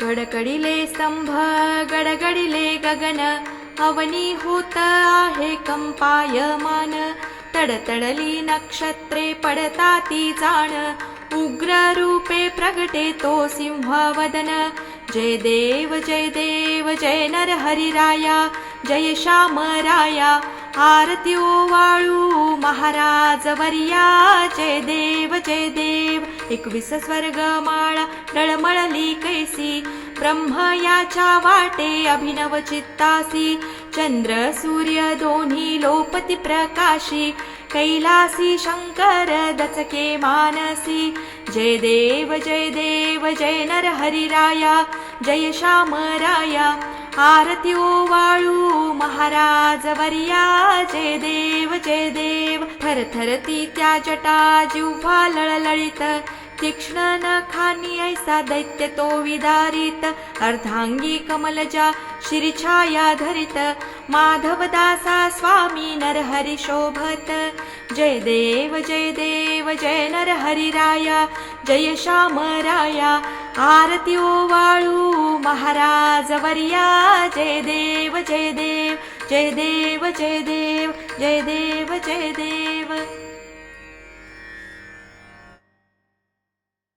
कडकडीले स्तंभ गडगडिले गगन अवनी होत आहे कंपायमान. तडतडली नक्षत्रे पडताती जाण उग्र रूपे प्रगटे तो सिंहवदन. जय देव जय देव जय नर हरिराया जय श्याम राया आरती ओवाळू महाराज वर्या जय देव जय देव. एकवीस स्वर्ग माळा डळमळली कैसी ब्रह्म याच्या वाटे अभिनव चित्तासी. चंद्र सूर्य दोन्ही लोपती प्रकाशी. कैलासी शंकर दचके मानसी. जय देव जय देव जय नर हरिराया जय श्याम राया आरती ओवाळू महाराज वर्या जय देव। त्या जटा जिव्हा लळलळीत तीक्ष्ण नखानी ऐसा दैत्य तो विदारित। अर्धांगी कमलजा शिरछाया धरित। माधव दासा स्वामी नरहरी शोभत। जय देव जय देव जय नर हरिराया जय श्याम राया आरती वाळू महाराज वर्या जय देव जय देव जय देव जय देव जय देव जय देव.